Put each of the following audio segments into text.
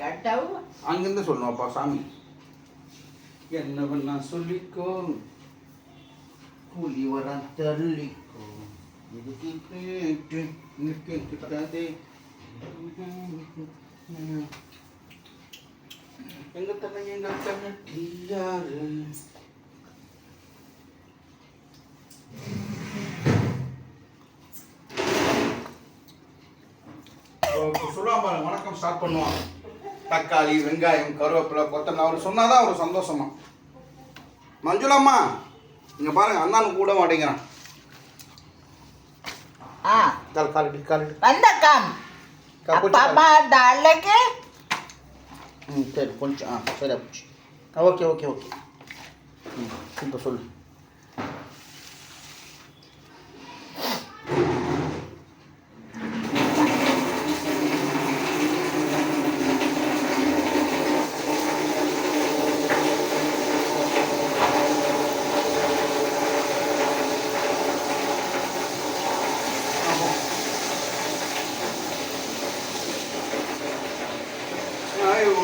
கேட்டாவும் அங்கிருந்து சொல்லணும் அப்பா சாமி. சொல்லிக்கோ. கூலி வர தள்ளிக்கோ. இதுக்கு கேட்டு நிற்க கிட்டாதே. எங்க தலை எங்க தண்ணி யாரு சொல்லுவான் பாருங்க வணக்கம் ஸ்டார்ட் பண்ணுவான் தக்காளி வெங்காயம் கருவேப்பிலை கொத்தமல்லி. அவர் சொன்னாதான் அவர் சந்தோஷமா. மஞ்சுளாம்மா இங்க பாருங்க அண்ணானு கூட மாட்டேங்கிறான். ஆ. கால் காலிட்டு காலிட்டு வந்தக்கம். அப்பா தாளைக்கு ம் சரி கொஞ்சம் ஆ சரி போச்சு. Okay okay okay. ம் இப்போ சொல்லு. ஐயோ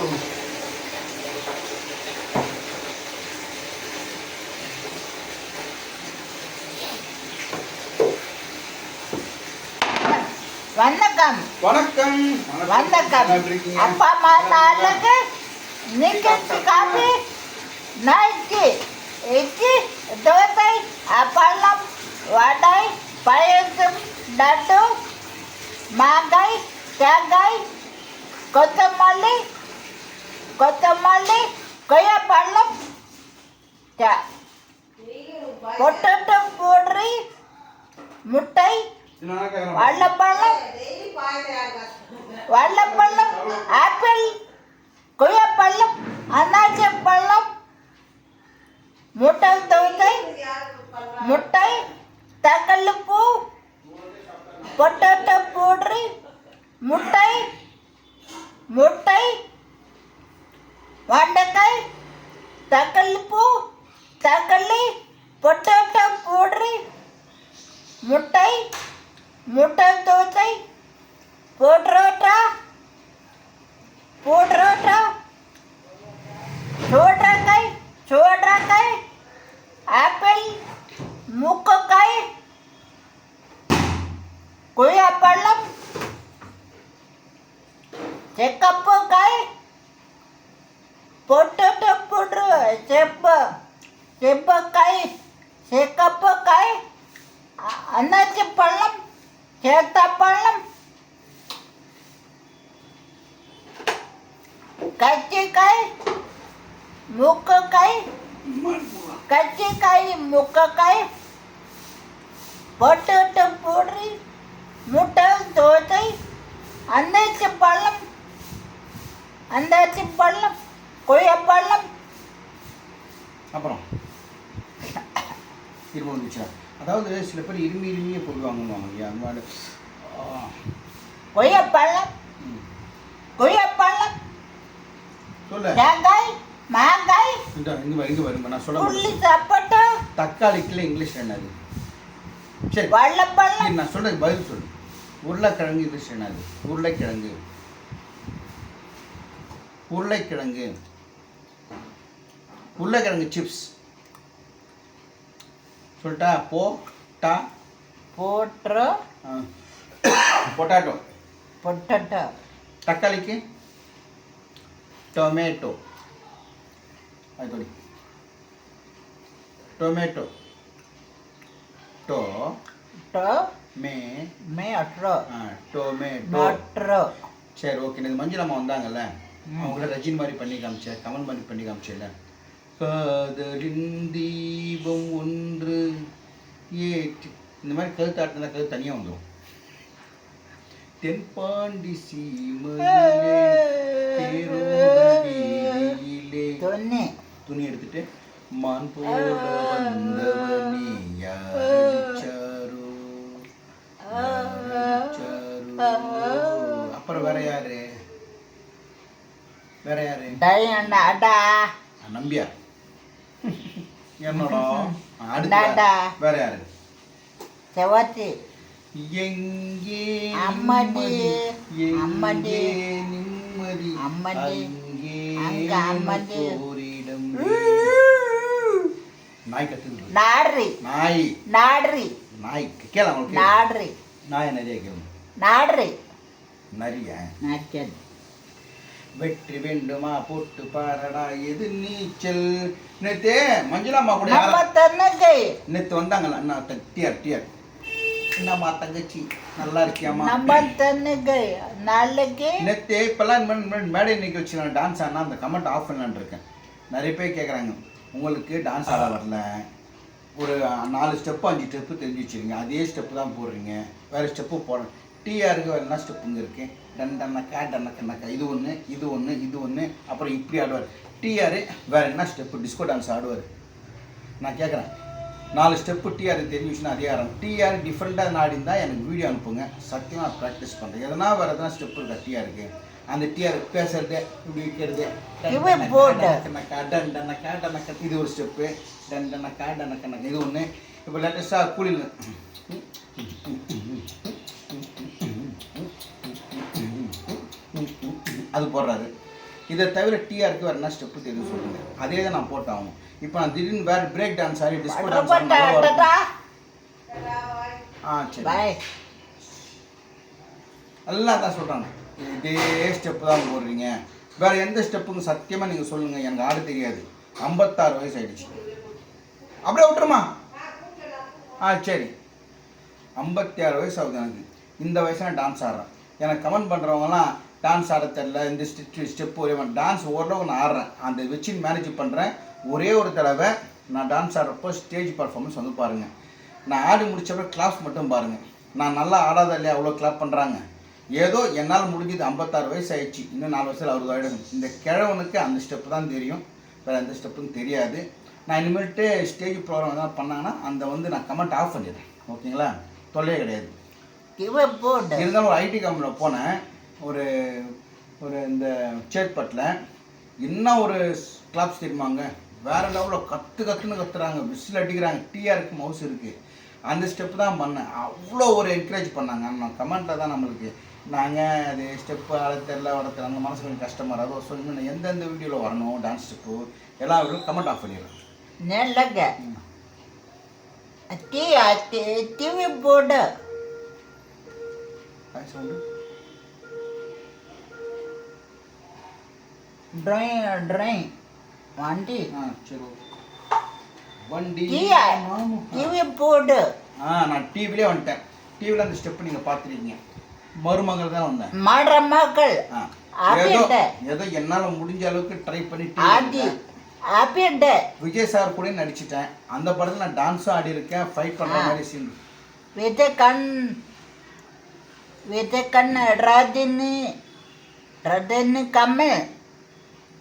வந்தக்கம் வணக்கம். வந்தக்கம் எப்படி இருக்கீங்க? அப்பா அம்மா தாளைக்கு நிக்கச்சு காபி. நைட்டு இட்லி தோசை அப்பளம் வடை பாயசம் லட்டு மாங்காய் தேங்காய் கொத்தமல்லி கொத்தமல்லி கொய்யாப்பழம் பொட்டேட்டோ போடுறி முட்டை என்னடா கேக்குறான்? வாழைப்பழம் வாழைப்பழம் ஆப்பிள் கொய்யாப்பழம் அன்னாச்சி பழம் முட்டை தொகை முட்டை தக்காளி பூ பொட்டேட்டோ பூரி முட்டை முட்டை வண்டக்காய் தக்காளி பூ தக்காளி பொட்டேட்டோ பூரி முட்டை முட்டை தோசை போட்ரோட்டா போட்ரோட்டா சோட்ரக்காய் சோட்ரக்காய் ஆப்பிள் மூக்கக்காய் கொய்யாப்பழம் செக்கப்பக்காய் பொட்டேட்டோ புட்ரு செப்பு செப்பக்காய் செக்கப்பக்காய் அ- அன்னாச்சி பழம் சேத்தா பழம் கச்சிக்காய் முக்கக்காய் கச்சிக்காய் முக்கக்காய் பொட்டேட்டோ பூரி முட்டை தோசை அன்னாச்சி பழம் அன்னாச்சி பழம் கொய்யாப்பழம் அப்புறம் இருமல் வந்துச்சா? அதாவது சில பேர் இருமி இருமியே பொருள் வாங்குவாங்க இல்லையா? அந்த மாதிரி. கொய்யாப்பழம். கொய்யாப்பழம். சொல்லு. தேங்காய் மாங்காய். இங்க இங்க நான் சொல்ல உள்ளி. சாப்பாட்டு இங்கிலீஷ் என்னது சரி. வாழைப்பழம் சரி, நான் சொல்றது பதில் சொல்லு. உருளைக்கிழங்கு இங்கிலீஷ் என்னது உருளைக்கிழங்கு. உருளைக்கிழங்கு. உருளைக்கிழங்கு சிப்ஸ் சொல்லிட்டா போட்டு? பொட்டாட்டோ பொட்டட்டோ தக்காளிக்கு? டொமேட்டோ அது டொமேட்டோ டோ டோ மே மேட்ரோ ஆ, டொமேட்டோ மேட்ரோ சரி ஓகே இந்த மஞ்சள் அம்மா வந்தாங்கல்ல. ம். அவங்கள ரஜினி மாதிரி பண்ணி காமிச்சேன் கமல் மாதிரி பண்ணி காமிச்சேன்ல காதலின் தீபம் ஒன்று ஏற்றி. இந்த மாதிரி கருத்து ஆட்டினா கருத்து தனியாக வந்துடும் தென்பாண்டி சீமையிலே துணி. எடுத்துட்டு மான் போல வந்தவனே யாரடிச்சாரோ அப்புறம் வேற யாரு? வேற யாரு? நம்பியார் என்னடா? அடுத்து. வேற- யாரு? செவத்தி எங்கே அம்மாடி? அம்மாடி. நிம்மதி? அம்மதி. அங்கே அம்மதி. ஓரிடம் நாய் கத்துது நாடுறி. நாய். நாடுறி. நாய் கேள அவங்களுக்கு நாடுறி. நாய் நிறைய கேளுங்க நாடுறி. நிறைய. நாச்சல் வெற்றி வேண்டுமா போட்டு பாரடா எது நீச்சல்? நேத்து மஞ்சுளாமா கூட நேத்து வந்தாங்கல்ல அண்ணா டிஆர் டிஆர் என்னம்மா தங்கச்சி நல்லா இருக்கியாம்மா? நம்ம தன்னகை நாளைக்கு நேத்து இப்பெல்லாம் மேடை நிகழ்ச்சி நான் டான்ஸ் ஆனா அந்த கமெண்ட் ஆஃப் பண்ணலான்னு இருக்கேன். நிறைய பேர் கேட்குறாங்க உங்களுக்கு டான்ஸ் ஆட வரல. ஒரு நாலு ஸ்டெப்பு அஞ்சு ஸ்டெப்பு தெரிஞ்சு வச்சிருங்க அதே ஸ்டெப்பு தான் போடுறீங்க. வேறு ஸ்டெப்பு போட டிஆருக்கு வேறு என்ன ஸ்டெப்புங்க இருக்கு. டன் டன்னக்கா இது ஒன்று இது ஒன்று இது ஒன்று அப்புறம் இப்படி ஆடுவார். டிஆர் வேறு என்ன ஸ்டெப்பு டிஸ்கோ டான்ஸ் ஆடுவார். நான் கேட்குறேன் நாலு ஸ்டெப்பு டிஆர் தெரிஞ்சுச்சுன்னா அதே ஆரம் டிஆர் டிஃப்ரெண்ட்டாக நாடிந்தா எனக்கு வீடியோ அனுப்புங்க. சத்தியமாக ப்ராக்டிஸ் பண்ணுறேன் எதனா வேறு எதனா ஸ்டெப் இருக்கா டிஆருக்கு அந்த டிஆர் பேசுறது இப்படி வைக்கிறது இது ஒரு ஸ்டெப்பு டன் டன்னக்கா டன்னக்கண்ணக்கா இது ஒன்று இப்போ லேட்டஸ்ட்டாக கூலியில் அது போடுறாரு. இதை தவிர டிஆருக்கு வேறு என்ன ஸ்டெப்பு தெரியும் சொல்லுங்க. அதே தான் நான் போட்டாகும் இப்போ நான் திடீர்னு வேறு பிரேக் டான்ஸ் ஆடி டிஸ்கோ டான்ஸ் ஆ சரி. எல்லாம் தான் சொல்கிறாங்க இதே ஸ்டெப்பு தான் போடுறீங்க. வேறு எந்த ஸ்டெப்புங்க சத்தியமாக நீங்கள் சொல்லுங்கள் எனக்கு ஆட தெரியாது. ஐம்பத்தாறு வயசு ஆயிடுச்சு. அப்படியே விட்டுருமா? ஆ சரி. ஐம்பத்தி ஆறு வயசு ஆகுது எனக்கு. இந்த வயசுல டான்ஸ் ஆடுறேன். எனக்கு கமெண்ட் பண்ணுறவங்கலாம் டான்ஸ் ஆட தெரில இந்த ஸ்டெப் ஸ்டெப் ஒரே டான்ஸ் ஓரளவுக்கு நான் ஆடுறேன். அந்த வச்சு மேனேஜ் பண்ணுறேன் ஒரே ஒரு தடவை நான் டான்ஸ் ஆடுறப்போ ஸ்டேஜ் பர்ஃபார்மன்ஸ் வந்து பாருங்கள் நான் ஆடி முடிச்சப்ப கிளாஸ் மட்டும் பாருங்கள் நான் நல்லா ஆடாத இல்லையா அவ்வளோ கிளாப் பண்ணுறாங்க ஏதோ என்னால் முடிஞ்சது ஐம்பத்தாறு வயசு ஆயிடுச்சு. இன்னும் நாலு வயசில் அறுபது ஆயிடும். இந்த கிழவனுக்கு அந்த ஸ்டெப்பு தான் தெரியும். வேறு எந்த ஸ்டெப்பும் தெரியாது. நான் இனிமேல்ட்டு ஸ்டேஜ் ப்ரோக்ராம் எதாவது பண்ணாங்கன்னா அந்த வந்து நான் கமெண்ட் ஆஃப் பண்ணிடுறேன். ஓகேங்களா? தொல்லையே கிடையாது. இருந்தாலும் ஒரு ஐடி கம்பெனியில் போனேன். ஒரு ஒரு இந்த சேத்பட்டில் என்ன ஒரு கிளப்ஸ் தெரியுமாங்க? வேறு லெவலில் கற்று கற்றுன்னு கத்துறாங்க விசில் அடிக்கிறாங்க டிஆருக்கு மவுஸ் இருக்குது அந்த ஸ்டெப் தான் பண்ணேன். அவ்வளோ ஒரு என்கரேஜ் பண்ணாங்க. நான் கமெண்ட்டில் தான் நம்மளுக்கு நாங்கள் அது ஸ்டெப்பு ஆட தெரில தெரில அந்த மனசு கொஞ்சம் கஷ்டமாக இருக்கும் சொல்லி நான் எந்தெந்த வீடியோவில் வரணும் டான்ஸ் ஸ்டெப்பு எல்லா வீடியோவும் கமெண்ட் ஆஃப் பண்ணிடுறேன். நெல்லக டீ அத்தி டிவி போடு. சவுண்டு. ட்ராயிங் ட்ராயிங் வண்டி. ஆ சரி ஓகே. வண்டி. டீ மாமு. டிவி போடு. ஆ நான் டிவிலே வந்துட்டேன். டிவியில் அந்த ஸ்டெப் நீங்கள் பார்த்துருக்கீங்க. மருமகள் தான் வந்தேன். ஆப்பிட்ட. ஏதோ ஏதோ என்னால் முடிஞ்ச அளவுக்கு ட்ரை பண்ணி விஜய் சார் கூட நடிச்சிட்டேன். அந்த படத்தில் நான் டான்ஸும் ஆடி இருக்கேன். ஃபைட் பண்ணுற. மாதிரி சீன் வித கண். வித கண் ரஜினி. ரஜினி கமல்.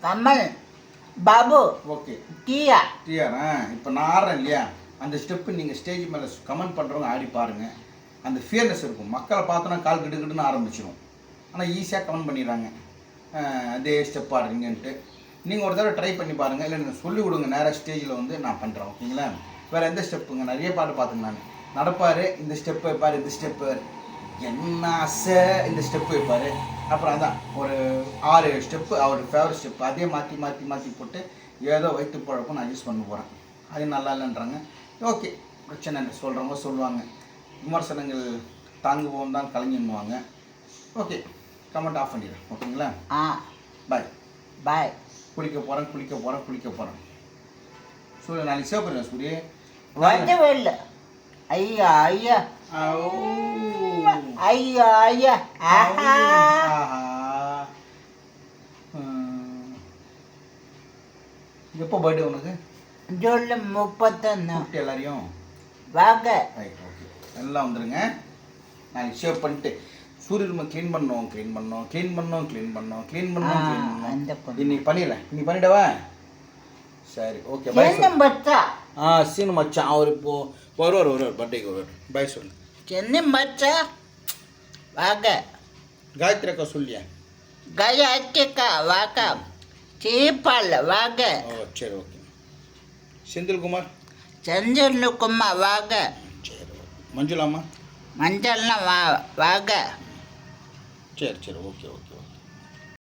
கமல் பாபு. ஓகே. டீயா? ஆ இப்போ நான் ஆடுறேன் இல்லையா? அந்த ஸ்டெப்பு நீங்கள் ஸ்டேஜ் மேலே கமெண்ட் பண்ணுறவங்க ஆடி பாருங்கள் அந்த ஃபியர்னஸ் இருக்கும். மக்களை பார்த்தோன்னா கால் கிட்டுக்கிட்டுன்னு ஆரம்பிச்சிடும் ஆனால் ஈஸியாக கமெண்ட் பண்ணிடுறாங்க. அதே ஸ்டெப் ஆடுறீங்கன்ட்டு. நீங்கள் ஒரு தடவை ட்ரை பண்ணி பாருங்கள் இல்லை நீங்கள் சொல்லிக் கொடுங்க. நேராக ஸ்டேஜில் வந்து நான் பண்ணுறேன் ஓகேங்களா? வேறு எந்த ஸ்டெப்புங்க நிறைய பாட்டு பார்த்துங்க நான். நடப்பார் இந்த ஸ்டெப்பு வைப்பார் இந்த ஸ்டெப்பு என்ன ஆசை? இந்த ஸ்டெப்பு வைப்பார். அப்புறம் அதான் ஒரு ஆறு ஸ்டெப்பு அவர் ஃபேவரட் ஸ்டெப்பு அதே மாற்றி மாற்றி மாற்றி போட்டு ஏதோ வயிற்று பழக்கம் நான் யூஸ் பண்ண போகிறேன் அது நல்லா இல்லைன்றாங்க. ஓகே பிரச்சனை இல்லை சொல்கிறவங்க சொல்லுவாங்க. விமர்சனங்கள் தாங்குவோம் தான் கலைஞன்னுவாங்க. ஓகே கமெண்ட் ஆஃப் பண்ணிடுறேன் ஓகேங்களா? ஆ. பாய் பாய் குளிக்க போகிறேன் குளிக்க போகிறேன் குளிக்க போகிறேன் சூரிய நாளைக்கு சேவ் பண்ணுறேன் சூரிய. வந்து வெள்ள ஐயா ஐயா. ஐயா ஐயா. ஆஹா. எப்போ பர்த்டே உனக்கு? ஜூலை முப்பத்தொன்று எல்லாரையும்? வாங்க. ரைட் ஓகே எல்லாம் வந்துருங்க. நாளைக்கு ஷேவ் பண்ணிட்டு சூரிய ரூமை க்ளீன் பண்ணோம் க்ளீன் பண்ணோம் க்ளீன் பண்ணோம் க்ளீன் பண்ணோம் க்ளீன் பண்ணோம் க்ளீன் பண்ணோம் பொண்ணு. இன்னைக்கு பண்ணிடுறேன். இன்னைக்கு பண்ணிடவா? சரி ஓகே பை சீனு மச்சான். அவர் இப்போ வருவார் வருவார். பர்த்டேக்கு வருவார். பை சொல்லு. சின்ன பச்சா வாங்க. காயத்ரி அக்கா சொல்லியா? கயாச்சிக்கா வாங்க சீப்பால் வாங்க. ஓ சரி ஓகே செந்தில்குமார்? செஞ்சலுக்குமா வாங்க. சரி ஓகே மஞ்சுளாமா? மஞ்சள்லாம் வா வாங்க. சரி சரி ஓகே ஓகே